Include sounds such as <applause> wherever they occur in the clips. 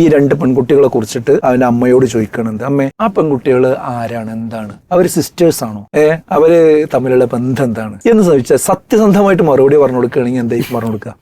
ഈ രണ്ട് പെൺകുട്ടികളെ കുറിച്ചിട്ട് അവന്റെ അമ്മയോട് ചോദിക്കണത് അമ്മേ ആ പെൺകുട്ടികൾ ആരാണ്? എന്താണ്? അവർ സിസ്റ്റേഴ്സ് ആണോ? ഏ അവർ തമ്മിലുള്ള ബന്ധം എന്താണ്? എന്ന് ചോദിച്ചാൽ സത്യസന്ധമായിട്ട് മറുപടി പറഞ്ഞു കൊടുക്കുകയാണെങ്കിൽ എന്തായിരിക്കും പറഞ്ഞു കൊടുക്കുക?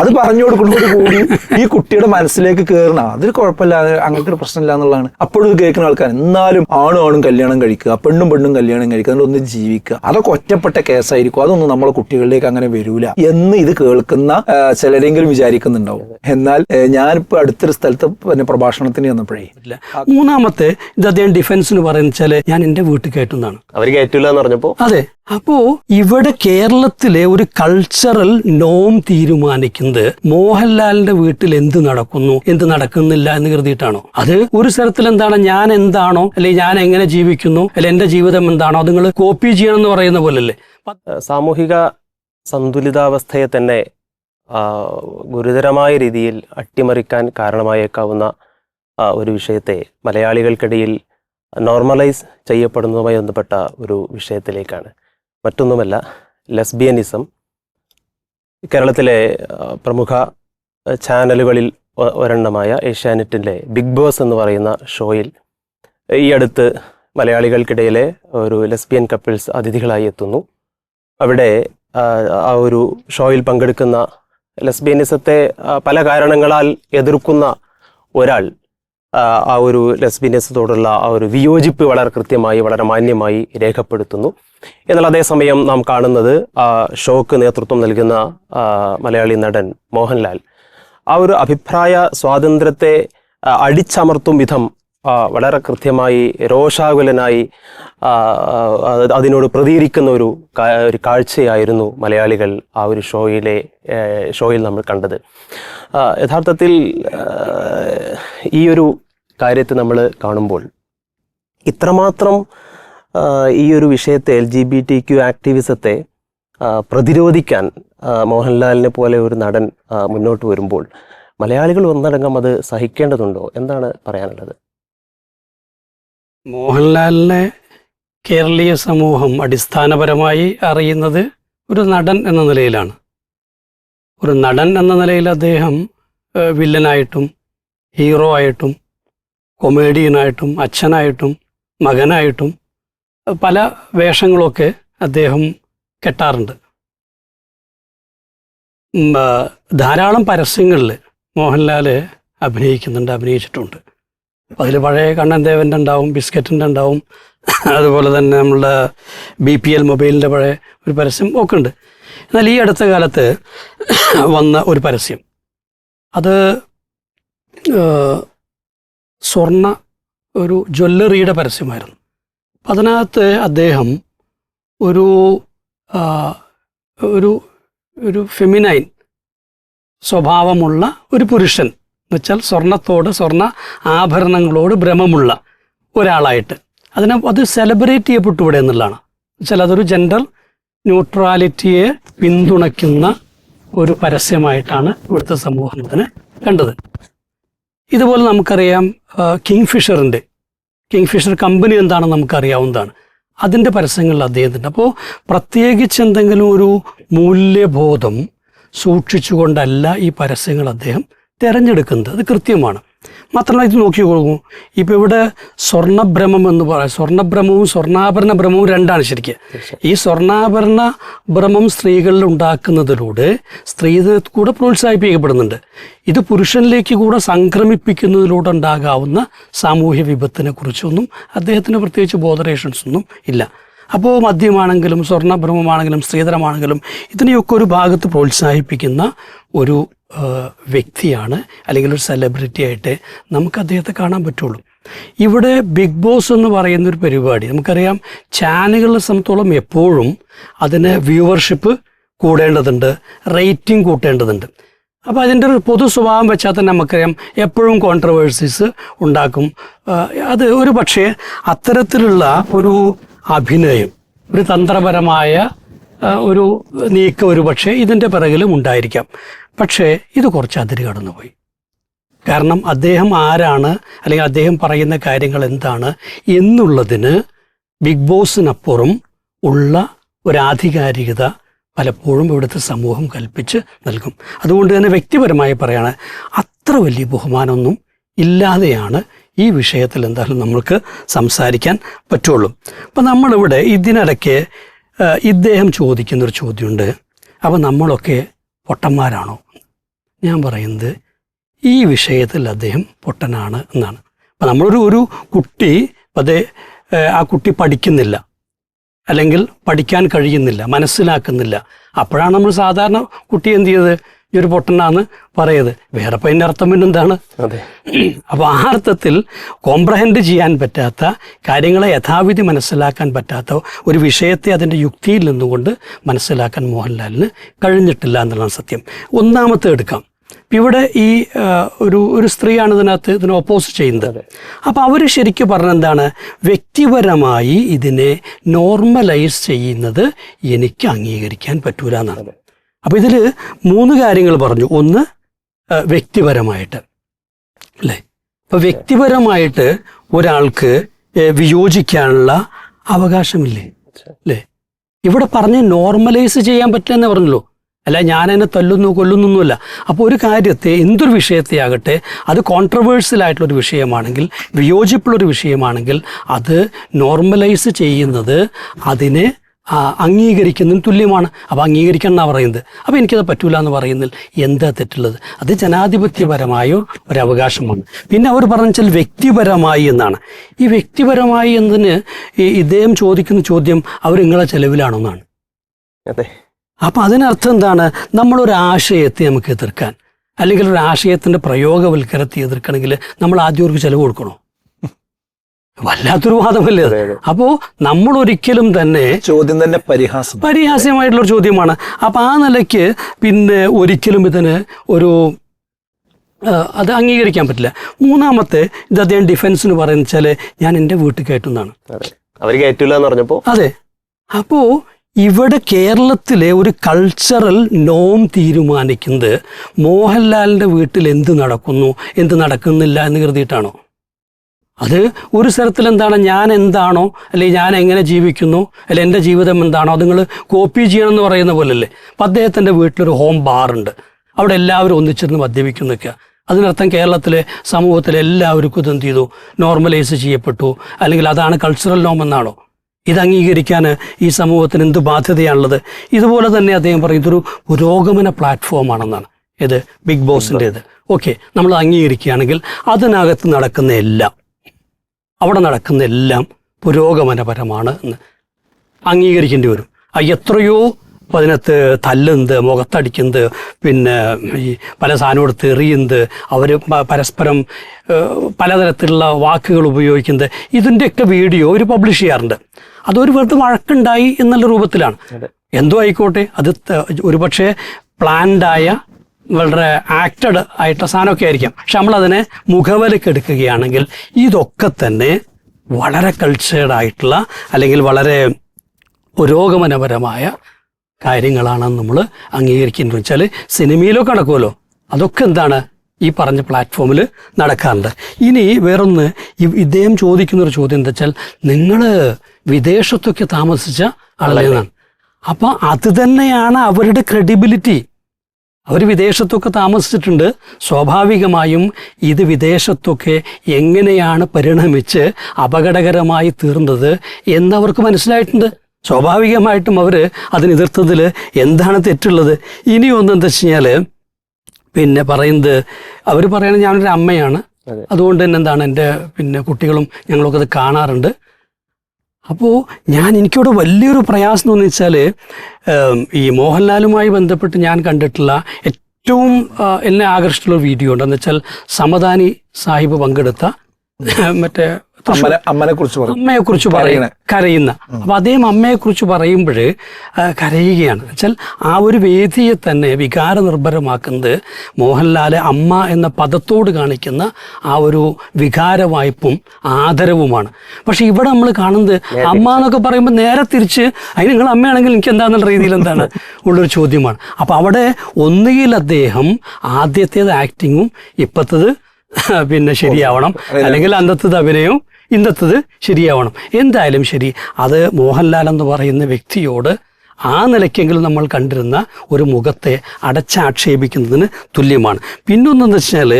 അത് പറഞ്ഞു കൊടുക്കുന്നതോട് കൂടി ഈ കുട്ടിയുടെ മനസ്സിലേക്ക് കയറണം അതൊരു കുഴപ്പമില്ല അങ്ങനത്തെ ഒരു പ്രശ്നമില്ല എന്നുള്ളതാണ്. അപ്പോഴും കേൾക്കുന്ന ആൾക്കാർ എന്നാലും ആണും ആണും കല്യാണം കഴിക്കുക പെണ്ണും പെണ്ണും കല്യാണം കഴിക്കുക അതിലൊന്ന് ജീവിക്കുക. അതൊക്കെ ഒറ്റപ്പെട്ട കേസായിരിക്കും. അതൊന്നും നമ്മളെ കുട്ടികളിലേക്ക് അങ്ങനെ വരൂല. എന്ന് ഇത് കേൾക്കുന്ന ചിലരെങ്കിലും വിചാരിക്കുന്നുണ്ടാവും. എന്നാൽ ഞാനിപ്പോ അടുത്തൊരു സ്ഥലത്ത് പിന്നെ പ്രഭാഷണത്തിന് വന്നപ്പോഴേ ഇല്ല മൂന്നാമത്തെ ഇത് അദ്ദേഹം ഡിഫൻസിന് പറയുന്ന വെച്ചാൽ ഞാൻ എന്റെ വീട്ടിൽ കയറ്റുന്നതാണ് അവർ കേട്ടില്ല എന്ന് പറഞ്ഞപ്പോ? അതെ. അപ്പോ ഇവിടെ കേരളത്തിലെ ഒരു കൾച്ചറൽ നോം തീരുമാനിക്കുന്നത് മോഹൻലാലിന്റെ വീട്ടിൽ എന്ത് നടക്കുന്നു എന്ത് നടക്കുന്നില്ല എന്ന് കരുതിയിട്ടാണോ? അത് ഒരു സ്ഥലത്തിൽ എന്താണ് ഞാൻ എന്താണോ അല്ലെങ്കിൽ ഞാൻ എങ്ങനെ ജീവിക്കുന്നു അല്ലെ എന്റെ ജീവിതം എന്താണോ അത് നിങ്ങൾ കോപ്പി ചെയ്യണം എന്ന് പറയുന്ന പോലല്ലേ? സാമൂഹിക സന്തുലിതാവസ്ഥയെ തന്നെ ഗുരുതരമായ രീതിയിൽ അട്ടിമറിക്കാൻ കാരണമായേക്കാവുന്ന ഒരു വിഷയത്തെ മലയാളികൾക്കിടയിൽ നോർമലൈസ് ചെയ്യപ്പെടുന്നതുമായി ബന്ധപ്പെട്ട ഒരു വിഷയത്തിലേക്കാണ്. മറ്റൊന്നുമല്ല ലെസ്ബിയനിസം കേരളത്തിലെ പ്രമുഖ ചാനലുകളിൽ ഒരെണ്ണമായ ഏഷ്യാനെറ്റിന്റെ ബിഗ് ബോസ് എന്ന് പറയുന്ന ഷോയിൽ ഈ അടുത്ത് മലയാളികൾക്കിടയിലെ ഒരു ലെസ്ബിയൻ കപ്പിൾസ് അതിഥികളായി എത്തുന്നു. അവിടെ ആ ഒരു ഷോയിൽ പങ്കെടുക്കുന്ന ലെസ്ബിയനിസത്തെ പല കാരണങ്ങളാൽ എതിർക്കുന്ന ഒരാൾ ആ, ഒരു ലെസ്ബിയനിസത്തോടുള്ള ആ ഒരു വിയോജിപ്പ് വളരെ കൃത്യമായി വളരെ മാന്യമായി രേഖപ്പെടുത്തുന്നു. എന്നാൽ അതേസമയം നാം കാണുന്നത് ആ ഷോക്ക് നേതൃത്വം നൽകുന്ന മലയാളി നടൻ മോഹൻലാൽ. ആ ഒരു അഭിപ്രായ സ്വാതന്ത്ര്യത്തെ അടിച്ചമർത്തും വിധം വളരെ കൃത്യമായി രോഷാകുലനായി അതിനോട് പ്രതികരിക്കുന്ന ഒരു ഒരു കാഴ്ചയായിരുന്നു മലയാളികൾ ആ ഒരു ഷോയിലെ ഷോയിൽ നമ്മൾ കണ്ടത്. യഥാർത്ഥത്തിൽ ഈ ഒരു കാര്യത്തെ നമ്മൾ കാണുമ്പോൾ ഇത്രമാത്രം ഈ ഒരു വിഷയത്തെ L G B T Q ആക്ടിവിസത്തെ പ്രതിരോധിക്കാൻ മോഹൻലാലിനെ പോലെ ഒരു നടൻ മുന്നോട്ട് വരുമ്പോൾ മലയാളികൾ ഒന്നടങ്കം അത് സഹിക്കേണ്ടതുണ്ടോ? എന്താണ് പറയാനുള്ളത്? മോഹൻലാലിനെ കേരളീയ സമൂഹം അടിസ്ഥാനപരമായി അറിയുന്നത് ഒരു നടൻ എന്ന നിലയിലാണ്. ഒരു നടൻ എന്ന നിലയിൽ അദ്ദേഹം വില്ലനായിട്ടും ഹീറോ ആയിട്ടും കൊമേഡിയനായിട്ടും അച്ഛനായിട്ടും മകനായിട്ടും പല വേഷങ്ങളൊക്കെ അദ്ദേഹം കെട്ടാറുണ്ട്. ധാരാളം പരസ്യങ്ങളിൽ മോഹൻലാൽ അഭിനയിക്കുന്നുണ്ട് അഭിനയിച്ചിട്ടുണ്ട്. അതിൽ പഴയ കണ്ണൻ ദേവന്റെ ഉണ്ടാവും ബിസ്ക്കറ്റിന്റെ ഉണ്ടാവും അതുപോലെ തന്നെ നമ്മളുടെ ബി പി എൽ മൊബൈലിന്റെ പഴയ ഒരു പരസ്യം ഒക്കെ ഉണ്ട് എന്നാൽ ഈ അടുത്ത കാലത്ത് വന്ന ഒരു പരസ്യം. അത് സ്വർണ ഒരു ജ്വല്ലറിയുടെ പരസ്യമായിരുന്നു. അതിനകത്ത് അദ്ദേഹം ഒരു ഒരു ഒരു ഫെമിനൈൻ സ്വഭാവമുള്ള ഒരു പുരുഷൻ. വെച്ചാൽ സ്വർണത്തോട് സ്വർണ ആഭരണങ്ങളോട് ഭ്രമമുള്ള ഒരാളായിട്ട്. അതിനെ അത് സെലിബ്രേറ്റ് ചെയ്യപ്പെട്ടു ഇവിടെ എന്നുള്ളതാണ്. വെച്ചാൽ അതൊരു ജെൻഡർ ന്യൂട്രാലിറ്റിയെ പിന്തുണയ്ക്കുന്ന ഒരു പരസ്യമായിട്ടാണ് ഇവിടുത്തെ സമൂഹത്തിന് കണ്ടത്. ഇതുപോലെ നമുക്കറിയാം കിങ് ഫിഷറിന്റെ കിങ് ഫിഷർ കമ്പനി എന്താണെന്ന് നമുക്കറിയാവുന്നതാണ്. അതിന്റെ പരസ്യങ്ങളിൽ അദ്ദേഹത്തിന്റെ. അപ്പോൾ പ്രത്യേകിച്ച് എന്തെങ്കിലും ഒരു മൂല്യബോധം സൂക്ഷിച്ചുകൊണ്ടല്ല ഈ പരസ്യങ്ങൾ അദ്ദേഹം തിരഞ്ഞെടുക്കുന്നത്. അത് കൃത്യമാണ്. മാത്രമല്ല ഇത് നോക്കി കൊടുക്കും ഇപ്പോൾ ഇവിടെ സ്വർണഭ്രമം എന്ന് പറയാം സ്വർണഭ്രമവും സ്വർണാഭരണ ഭ്രമവും രണ്ടാണ് ശരിക്കും. ഈ സ്വർണാഭരണ ഭ്രമം സ്ത്രീകളിൽ ഉണ്ടാക്കുന്നതിലൂടെ സ്ത്രീധന കൂടെ പ്രോത്സാഹിപ്പിക്കപ്പെടുന്നുണ്ട്. ഇത് പുരുഷനിലേക്ക് കൂടെ സംക്രമിപ്പിക്കുന്നതിലൂടെ ഉണ്ടാകാവുന്ന സാമൂഹ്യ വിപത്തിനെ കുറിച്ചൊന്നും അദ്ദേഹത്തിന് പ്രത്യേകിച്ച് ബോധറേഷൻസ് ഒന്നും ഇല്ല. അപ്പോൾ മദ്യമാണെങ്കിലും സ്വർണഭ്രമമാണെങ്കിലും സ്ത്രീധനമാണെങ്കിലും ഇതിനെയൊക്കെ ഒരു ഭാഗത്ത് പ്രോത്സാഹിപ്പിക്കുന്ന ഒരു വ്യക്തിയാണ് അല്ലെങ്കിൽ ഒരു സെലിബ്രിറ്റി ആയിട്ട് നമുക്ക് അദ്ദേഹത്തെ കാണാൻ പറ്റുള്ളൂ. ഇവിടെ ബിഗ് ബോസ് എന്ന് പറയുന്ന ഒരു പരിപാടി നമുക്കറിയാം ചാനലുകളെ സംബന്ധിച്ചോളം എപ്പോഴും അതിന് വ്യൂവർഷിപ്പ് കൂടേണ്ടതുണ്ട് റേറ്റിംഗ് കൂട്ടേണ്ടതുണ്ട്. അപ്പോൾ അതിന്റെ ഒരു പൊതു സ്വഭാവം വെച്ചാൽ തന്നെ നമുക്കറിയാം എപ്പോഴും കോൺട്രവേഴ്സീസ് ഉണ്ടാക്കും. അത് ഒരു പക്ഷേ അത്തരത്തിലുള്ള ഒരു അഭിനയം ഒരു തന്ത്രപരമായ ഒരു നീക്കം ഒരു പക്ഷേ ഇതിന്റെ പിറകിലും ഉണ്ടായിരിക്കാം. പക്ഷേ ഇത് കുറച്ച് അതിര് കടന്നുപോയി. കാരണം അദ്ദേഹം ആരാണ് അല്ലെങ്കിൽ അദ്ദേഹം പറയുന്ന കാര്യങ്ങൾ എന്താണ് എന്നുള്ളതിന് ബിഗ് ബോസിനപ്പുറം ഉള്ള ഒരു ആധികാരികത പലപ്പോഴും ഇവിടുത്തെ സമൂഹം കൽപ്പിച്ച് നൽകും. അതുകൊണ്ട് തന്നെ വ്യക്തിപരമായി പറയാണ് അത്ര വലിയ ബഹുമാനമൊന്നും ഇല്ലാതെയാണ് ഈ വിഷയത്തിൽ എന്തായാലും നമ്മൾക്ക് സംസാരിക്കാൻ പറ്റുള്ളൂ. അപ്പം നമ്മളിവിടെ ഇതിനിടയ്ക്ക് ഇദ്ദേഹം ചോദിക്കുന്നൊരു ചോദ്യമുണ്ട്. അപ്പോൾ നമ്മളൊക്കെ പൊട്ടന്മാരാണോ? ഞാൻ പറയുന്നത് ഈ വിഷയത്തിൽ അദ്ദേഹം പൊട്ടനാണ് എന്നാണ്. അപ്പം നമ്മളൊരു ഒരു കുട്ടി അതേ ആ കുട്ടി പഠിക്കുന്നില്ല. അല്ലെങ്കിൽ പഠിക്കാൻ കഴിയുന്നില്ല മനസ്സിലാക്കുന്നില്ല. അപ്പോഴാണ് നമ്മൾ സാധാരണ കുട്ടി എന്ത് ചെയ്തത്? ഈ ഒരു പൊട്ടനാന്ന് പറയത്. വേറെ അപ്പം അതിന്റെ അർത്ഥം പിന്നെ എന്താണ് അതെ. അപ്പോൾ ആ അർത്ഥത്തിൽ കോംപ്രഹെൻഡ് ചെയ്യാൻ പറ്റാത്ത കാര്യങ്ങളെ യഥാവിധി മനസ്സിലാക്കാൻ പറ്റാത്ത ഒരു വിഷയത്തെ അതിന്റെ യുക്തിയിൽ നിന്നുകൊണ്ട് മനസ്സിലാക്കാൻ മോഹൻലാലിന് കഴിഞ്ഞിട്ടില്ല എന്നുള്ളതാണ് സത്യം. ഒന്നാമത്തെ എടുക്കാം. ഇവിടെ ഈ ഒരു ഒരു സ്ത്രീയാണ് ഇതിനകത്ത് ഇതിനെ ഓപ്പോസ് ചെയ്യുന്നത്. അപ്പോൾ അവർ ശരിക്കും പറഞ്ഞെന്താണ് വ്യക്തിപരമായി ഇതിനെ നോർമലൈസ് ചെയ്യുന്നത് എനിക്ക് അംഗീകരിക്കാൻ പറ്റൂല എന്നാണ്. അപ്പോൾ ഇതിൽ മൂന്ന് കാര്യങ്ങൾ പറഞ്ഞു. ഒന്ന് വ്യക്തിപരമായിട്ട്. അല്ലേ? അപ്പോൾ വ്യക്തിപരമായിട്ട് ഒരാൾക്ക് വിയോജിക്കാനുള്ള അവകാശമില്ലേ? അല്ലേ? ഇവിടെ പറഞ്ഞ് നോർമലൈസ് ചെയ്യാൻ പറ്റില്ലെന്നേ പറഞ്ഞല്ലോ. അല്ല ഞാൻ എന്നെ തല്ലുന്നു കൊല്ലുന്നൊന്നുമല്ല. അപ്പോൾ ഒരു കാര്യത്തെ എന്തൊരു വിഷയത്തെ ആകട്ടെ അത് ഒരു വിഷയമാണെങ്കിൽ വിയോജിപ്പുള്ളൊരു വിഷയമാണെങ്കിൽ അത് നോർമലൈസ് ചെയ്യുന്നത് അതിനെ ആ, അംഗീകരിക്കുന്നതിന് തുല്യമാണ്. അപ്പോൾ അംഗീകരിക്കണം എന്നാണ് പറയുന്നത്. അപ്പോൾ എനിക്കത് പറ്റൂല എന്ന് പറയുന്നതിൽ എന്താ തെറ്റുള്ളത്? അത് ജനാധിപത്യപരമായ ഒരു അവകാശമാണ് പിന്നെ അവർ പറഞ്ഞാൽ വ്യക്തിപരമായി എന്നാണ്. ഈ വ്യക്തിപരമായി എന്നതിന് ഈ ഇദ്ദേഹം ചോദിക്കുന്ന ചോദ്യം അവർ നിങ്ങളെ ചെലവിലാണോ എന്നാണ്. അതെ. അപ്പം അതിനർത്ഥം എന്താണ്? നമ്മളൊരു ആശയത്തെ നമുക്ക് എതിർക്കാൻ അല്ലെങ്കിൽ ഒരു ആശയത്തിന്റെ പ്രയോഗവൽക്കരത്തെ എതിർക്കണമെങ്കിൽ നമ്മൾ ആദ്യം അവർക്ക് ചിലവ് കൊടുക്കണോ? വല്ലാത്തൊരു വാദമല്ലേ അത്? അതെ. അപ്പോൾ നമ്മൾ ഒരിക്കലും തന്നെ ചോദ്യം തന്നെ പരിഹാസം. പരിഹാസ്യമായിട്ടുള്ള ഒരു ചോദ്യമാണ്. അപ്പം ആ നിലയ്ക്ക് പിന്നെ ഒരിക്കലും ഇതിന് ഒരു അത് അംഗീകരിക്കാൻ പറ്റില്ല. മൂന്നാമത്തെ ഇത് അദ്ദേഹം ഡിഫൻസിന് പറയുന്ന വെച്ചാൽ ഞാൻ എന്റെ വീട്ടിൽ കയറ്റുന്നതാണ്. അവർ കയറ്റില്ല എന്ന് പറഞ്ഞപ്പോൾ അതെ. അപ്പോൾ ഇവിടെ കേരളത്തിലെ ഒരു കൾച്ചറൽ നോം തീരുമാനിക്കുന്നത് മോഹൻലാലിന്റെ വീട്ടിൽ എന്ത് നടക്കുന്നു എന്ത് നടക്കുന്നില്ല എന്ന് കരുതിയിട്ടാണോ? അത് ഒരു സ്ഥലത്തിൽ എന്താണ് ഞാൻ എന്താണോ അല്ലെങ്കിൽ ഞാൻ എങ്ങനെ ജീവിക്കുന്നു അല്ലെ എന്റെ ജീവിതം എന്താണോ അത് നിങ്ങൾ കോപ്പി ചെയ്യണം എന്ന് പറയുന്ന പോലല്ലേ. അപ്പം അദ്ദേഹത്തിന്റെ വീട്ടിലൊരു ഹോം ബാറുണ്ട് അവിടെ എല്ലാവരും ഒന്നിച്ചിരുന്ന് മദ്യപിക്കും നിൽക്കുക. അതിനർത്ഥം കേരളത്തിലെ സമൂഹത്തിലെ എല്ലാവർക്കും ഇത് ചെയ്തു? നോർമലൈസ് ചെയ്യപ്പെട്ടു. അല്ലെങ്കിൽ അതാണ് കൾച്ചറൽ നോം എന്നാണോ? ഇത് അംഗീകരിക്കാൻ ഈ സമൂഹത്തിന് എന്ത് ബാധ്യതയാണുള്ളത്? ഇതുപോലെ തന്നെ അദ്ദേഹം പറയും ഇതൊരു പുരോഗമന പ്ലാറ്റ്ഫോമാണെന്നാണ് ഇത് ബിഗ് ബോസിന്റേത് ഓക്കെ നമ്മൾ അംഗീകരിക്കുകയാണെങ്കിൽ അതിനകത്ത് നടക്കുന്ന എല്ലാം അവിടെ നടക്കുന്ന എല്ലാം പുരോഗമനപരമാണ് എന്ന് അംഗീകരിക്കേണ്ടി വരും. എത്രയോ അതിനകത്ത് തല്ലുന്നത് മുഖത്തടിക്കുന്നത് പിന്നെ ഈ പല സാധനം എടുത്ത് എറിയുന്നത് അവർ പരസ്പരം പലതരത്തിലുള്ള വാക്കുകൾ ഉപയോഗിക്കുന്നത് ഇതിന്റെയൊക്കെ വീഡിയോ അവർ പബ്ലിഷ് ചെയ്യാറുണ്ട്. അതൊരു വെറുതെ വഴക്കുണ്ടായി എന്നുള്ള രൂപത്തിലാണ്. എന്തോ ആയിക്കോട്ടെ അത് ഒരുപക്ഷെ പ്ലാൻഡായ വളരെ ആക്റ്റഡ് ആയിട്ടുള്ള സാധനമൊക്കെ ആയിരിക്കാം. പക്ഷെ നമ്മളതിനെ മുഖവിലക്ക് എടുക്കുകയാണെങ്കിൽ ഇതൊക്കെ തന്നെ വളരെ കൾച്ചേർഡ് ആയിട്ടുള്ള അല്ലെങ്കിൽ വളരെ പുരോഗമനപരമായ കാര്യങ്ങളാണെന്ന് നമ്മൾ അംഗീകരിക്കുന്നത് വെച്ചാൽ സിനിമയിലൊക്കെ നടക്കുമല്ലോ അതൊക്കെ എന്താണ് ഈ പറഞ്ഞ പ്ലാറ്റ്ഫോമിൽ നടക്കാറുണ്ട്. ഇനി വേറൊന്ന് ഇദ്ദേഹം ചോദിക്കുന്നൊരു ചോദ്യം എന്താ വെച്ചാൽ നിങ്ങൾ വിദേശത്തൊക്കെ താമസിച്ച ആളുകളാണ് അപ്പോൾ അത് തന്നെയാണ് അവരുടെ ക്രെഡിബിലിറ്റി അവർ വിദേശത്തൊക്കെ താമസിച്ചിട്ടുണ്ട്. സ്വാഭാവികമായും ഇത് വിദേശത്തൊക്കെ എങ്ങനെയാണ് പരിണമിച്ച് അപകടകരമായി തീർന്നത് എന്നവർക്ക് മനസ്സിലായിട്ടുണ്ട്. സ്വാഭാവികമായിട്ടും അവർ അതിനെതിർത്തതിൽ എന്താണ് തെറ്റുള്ളത്? ഇനി ഒന്നെന്താ വെച്ച് കഴിഞ്ഞാൽ പിന്നെ പറയുന്നത് അവർ പറയുന്നത് ഞാനൊരു അമ്മയാണ്. അതുകൊണ്ട് തന്നെ എന്താണ് എന്റെ പിന്നെ കുട്ടികളും ഞങ്ങളൊക്കെ അത് കാണാറുണ്ട്. അപ്പോൾ ഞാൻ എനിക്കിവിടെ വലിയൊരു പ്രയാസം എന്ന് വെച്ചാൽ ഈ മോഹൻലാലുമായി ബന്ധപ്പെട്ട് ഞാൻ കണ്ടിട്ടുള്ള ഏറ്റവും എന്നെ ആകർഷിച്ചുള്ള വീഡിയോ ഉണ്ട്. എന്ന് വെച്ചാൽ സമദാനി സാഹിബ് പങ്കെടുത്ത മറ്റേ അമ്മനെ കുറിച്ച് അമ്മയെ കുറിച്ച് പറയുന്ന കരയുന്ന. അപ്പൊ അദ്ദേഹം അമ്മയെ കുറിച്ച് പറയുമ്പോൾ കരയുകയാണ്. വെച്ചാൽ ആ ഒരു വേദിയെ തന്നെ വികാര നിർഭരമാക്കുന്നത് മോഹൻലാൽ അമ്മ എന്ന പദത്തോട് കാണിക്കുന്ന ആ ഒരു വികാര വികാരവായ്പും ആദരവുമാണ്. പക്ഷെ ഇവിടെ നമ്മൾ കാണുന്നത് അമ്മ എന്നൊക്കെ പറയുമ്പോൾ നേരെ തിരിച്ച് അതിന് നിങ്ങൾ അമ്മയാണെങ്കിൽ എനിക്ക് എന്താണെന്നുള്ള രീതിയിൽ എന്താണ് <laughs> ഉള്ളൊരു ചോദ്യമാണ്. അപ്പൊ അവിടെ ഒന്നുകിൽ അദ്ദേഹം ആദ്യത്തേത് ആക്ടിങ്ങും ഇപ്പത്തത് പിന്നെ ശരിയാവണം. അല്ലെങ്കിൽ അന്നത്തത് അഭിനയവും ഇന്നത്തത് ശരിയാവണം. എന്തായാലും ശരി അത് മോഹൻലാൽ എന്ന് പറയുന്ന വ്യക്തിയോട് ആ നിലയ്ക്കെങ്കിലും നമ്മൾ കണ്ടിരുന്ന ഒരു മുഖത്തെ അടച്ചാക്ഷേപിക്കുന്നതിന് തുല്യമാണ്. പിന്നൊന്നെന്ന് വെച്ചാൽ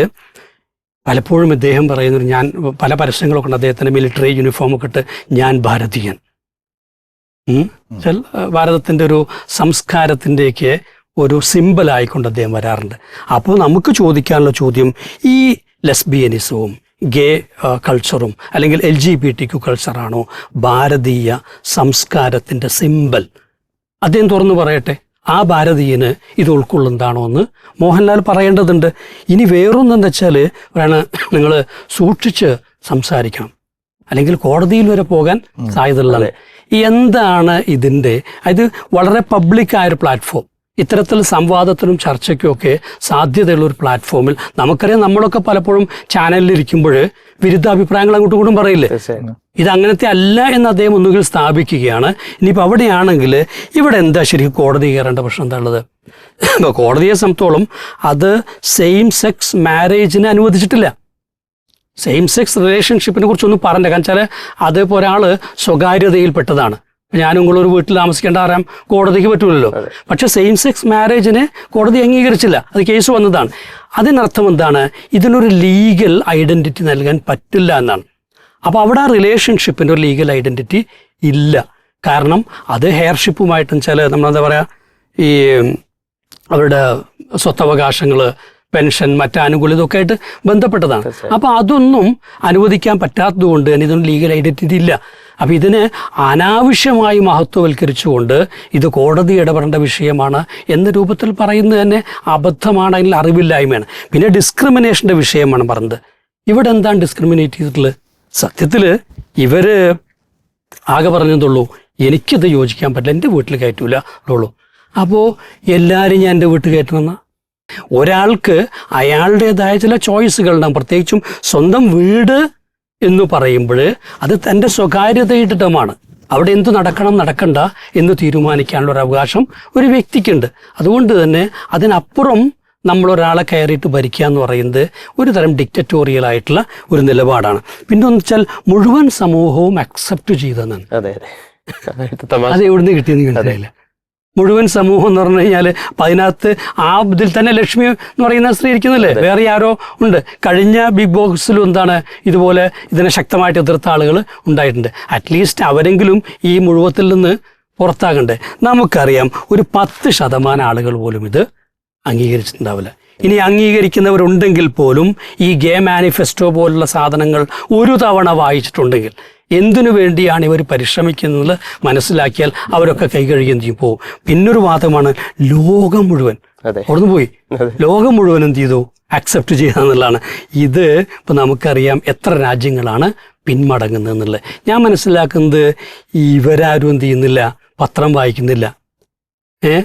പലപ്പോഴും ഇദ്ദേഹം പറയുന്നത് ഞാൻ പല പരസ്യങ്ങളൊക്കെ ഉണ്ട്. അദ്ദേഹത്തിന്റെ മിലിറ്ററി യൂണിഫോമൊക്കെ ഇട്ട് ഞാൻ ഭാരതീയൻ. ഭാരതത്തിന്റെ ഒരു സംസ്കാരത്തിന്റെയൊക്കെ ഒരു സിമ്പിളായിക്കൊണ്ട് അദ്ദേഹം വരാറുണ്ട്. അപ്പോൾ നമുക്ക് ചോദിക്കാനുള്ള ചോദ്യം ഈ ലെസ്ബിയനിസവും ഗേ കൾച്ചറും അല്ലെങ്കിൽ L G B T Q കൾച്ചറാണോ ഭാരതീയ സംസ്കാരത്തിന്റെ സിമ്പൽ അദ്ദേഹം തുറന്നു പറയട്ടെ ആ ഭാരതീയന് ഇത് ഉൾക്കൊള്ളുന്നതാണോ എന്ന് മോഹൻലാൽ പറയേണ്ടതുണ്ട്. ഇനി വേറൊന്നെന്ന് വെച്ചാൽ വേണം നിങ്ങൾ സൂക്ഷിച്ച് സംസാരിക്കണം. അല്ലെങ്കിൽ കോടതിയിൽ വരെ പോകാൻ സാധ്യതയുള്ളത്. എന്താണ് ഇതിന്റെ അത് വളരെ പബ്ലിക്കായ ഒരു പ്ലാറ്റ്ഫോം ഇത്തരത്തിൽ സംവാദത്തിനും ചർച്ചയ്ക്കും ഒക്കെ സാധ്യതയുള്ള ഒരു പ്ലാറ്റ്ഫോമിൽ നമുക്കറിയാം നമ്മളൊക്കെ പലപ്പോഴും ചാനലിൽ ഇരിക്കുമ്പോൾ വിരുദ്ധാഭിപ്രായങ്ങൾ അങ്ങോട്ടും ഇങ്ങോട്ടും പറയില്ലേ? ഇത് അങ്ങനത്തെ അല്ല എന്ന് അദ്ദേഹം ഒന്നുകിൽ സ്ഥാപിക്കുകയാണ്. ഇനിയിപ്പോൾ അവിടെയാണെങ്കിൽ ഇവിടെ എന്താ ശരിക്കും കോടതി കയറേണ്ട പ്രശ്നം എന്താ ഉള്ളത്? ഇപ്പോൾ കോടതിയെ സംബന്ധിച്ചോളം അത് സെയിം സെക്സ് മാരേജിനെ അനുവദിച്ചിട്ടില്ല. സെയിം സെക്സ് റിലേഷൻഷിപ്പിനെ കുറിച്ചൊന്നും പറഞ്ഞില്ല കാരണം വെച്ചാൽ അതിപ്പോൾ ഒരാൾ സ്വകാര്യതയിൽപ്പെട്ടതാണ്. ഞാനും കൂടെ ഒരു വീട്ടിൽ താമസിക്കേണ്ട ആരാം? കോടതിക്ക് പറ്റൂലല്ലോ. പക്ഷെ സെയിം സെക്സ് മാരേജിനെ കോടതി അംഗീകരിച്ചില്ല. അത് കേസ് വന്നതാണ്. അതിനർത്ഥം എന്താണ്? ഇതിനൊരു ലീഗൽ ഐഡന്റിറ്റി നൽകാൻ പറ്റില്ല എന്നാണ്. അപ്പോൾ അവിടെ ആ റിലേഷൻഷിപ്പിന്റെ ഒരു ലീഗൽ ഐഡന്റിറ്റി ഇല്ല. കാരണം അത് ഹെയർഷിപ്പുമായിട്ടും ചില നമ്മളെന്താ പറയുക ഈ അവരുടെ സ്വത്തവകാശങ്ങൾ പെൻഷൻ മറ്റ് ആനുകൂല്യം ഇതൊക്കെ ആയിട്ട് ബന്ധപ്പെട്ടതാണ് അപ്പോൾ അതൊന്നും അനുവദിക്കാൻ പറ്റാത്തതുകൊണ്ട് തന്നെ ഇതൊന്നും ലീഗൽ ഐഡന്റിറ്റി ഇല്ല അപ്പോൾ ഇതിന് അനാവശ്യമായി മഹത്വവൽക്കരിച്ചുകൊണ്ട് ഇത് കോടതി ഇടപെടേണ്ട വിഷയമാണ് എന്ന രൂപത്തിൽ പറയുന്നത് തന്നെ അബദ്ധമാണ് അതിൽ അറിവില്ലായ്മയാണ്. പിന്നെ ഡിസ്ക്രിമിനേഷന്റെ വിഷയമാണ് പറഞ്ഞത്. ഇവിടെ എന്താണ് ഡിസ്ക്രിമിനേറ്റ് ചെയ്തിട്ടുള്ളത്? സത്യത്തിൽ ഇവർ ആകെ പറഞ്ഞതുള്ളൂ എനിക്കിത് യോജിക്കാൻ പറ്റില്ല എന്റെ വീട്ടിൽ കയറ്റൂല ഉള്ളൂ. അപ്പോൾ എല്ലാവരും ഞാൻ എന്റെ വീട്ടിൽ കയറ്റണമെന്ന ഒരാൾക്ക് അയാളുടേതായ ചില ചോയ്സുകൾ ഉണ്ടാകും പ്രത്യേകിച്ചും സ്വന്തം വീട് എന്ന് പറയുമ്പോൾ അത് തന്റെ സ്വകാര്യതയിട്ടിട്ടുമാണ് അവിടെ എന്തു നടക്കണം നടക്കണ്ട എന്ന് തീരുമാനിക്കാനുള്ള ഒരു അവകാശം ഒരു വ്യക്തിക്കുണ്ട്. അതുകൊണ്ട് തന്നെ അതിനപ്പുറം നമ്മൾ ഒരാളെ കയറിയിട്ട് ഭരിക്കുക എന്ന് പറയുന്നത് ഒരു തരം ഡിക്റ്ററ്റോറിയൽ ആയിട്ടുള്ള ഒരു നിലപാടാണ്. പിന്നെ ഒന്ന് വെച്ചാൽ മുഴുവൻ സമൂഹവും അക്സെപ്റ്റ് ചെയ്തെന്നാണ് അതെ അതെ. എവിടുന്ന് കിട്ടിയെന്ന് മനസ്സിലായില്ല. മുഴുവൻ സമൂഹം എന്ന് പറഞ്ഞു കഴിഞ്ഞാൽ അപ്പം അതിനകത്ത് ആ ഇതിൽ തന്നെ ലക്ഷ്മി എന്ന് പറയുന്ന സ്ത്രീ ഇരിക്കുന്നില്ലേ വേറെ ആരോ ഉണ്ട്. കഴിഞ്ഞ ബിഗ് ബോക്സിലും എന്താണ് ഇതുപോലെ ഇതിനെ ശക്തമായിട്ട് എതിർത്ത ആളുകൾ ഉണ്ടായിട്ടുണ്ട്. അറ്റ്ലീസ്റ്റ് അവരെങ്കിലും ഈ മുഴുവത്തിൽ നിന്ന് പുറത്താകണ്ടേ? നമുക്കറിയാം ഒരു പത്ത് ശതമാനം ആളുകൾ പോലും ഇത് അംഗീകരിച്ചിട്ടുണ്ടാവില്ല. ഇനി അംഗീകരിക്കുന്നവരുണ്ടെങ്കിൽ പോലും ഈ ഗേ മാനിഫെസ്റ്റോ പോലുള്ള സാധനങ്ങൾ ഒരു തവണ വായിച്ചിട്ടുണ്ടെങ്കിൽ എന്തിനു വേണ്ടിയാണ് ഇവർ പരിശ്രമിക്കുന്നത് മനസ്സിലാക്കിയാൽ അവരൊക്കെ കൈകഴുകുകയും ചെയ്യും? പോകും പിന്നൊരു വാദമാണ് ലോകം മുഴുവൻ. അവിടുന്ന് പോയി? ലോകം മുഴുവൻ എന്ത് ചെയ്തു? അക്സെപ്റ്റ് ചെയ്യാന്നുള്ളതാണ് ഇത് ഇപ്പം നമുക്കറിയാം എത്ര രാജ്യങ്ങളാണ് പിന്മടങ്ങുന്നത് എന്നുള്ളത്. ഞാൻ മനസ്സിലാക്കുന്നത് ഇവരാരും എന്ത് ചെയ്യുന്നില്ല പത്രം വായിക്കുന്നില്ല. ഏ?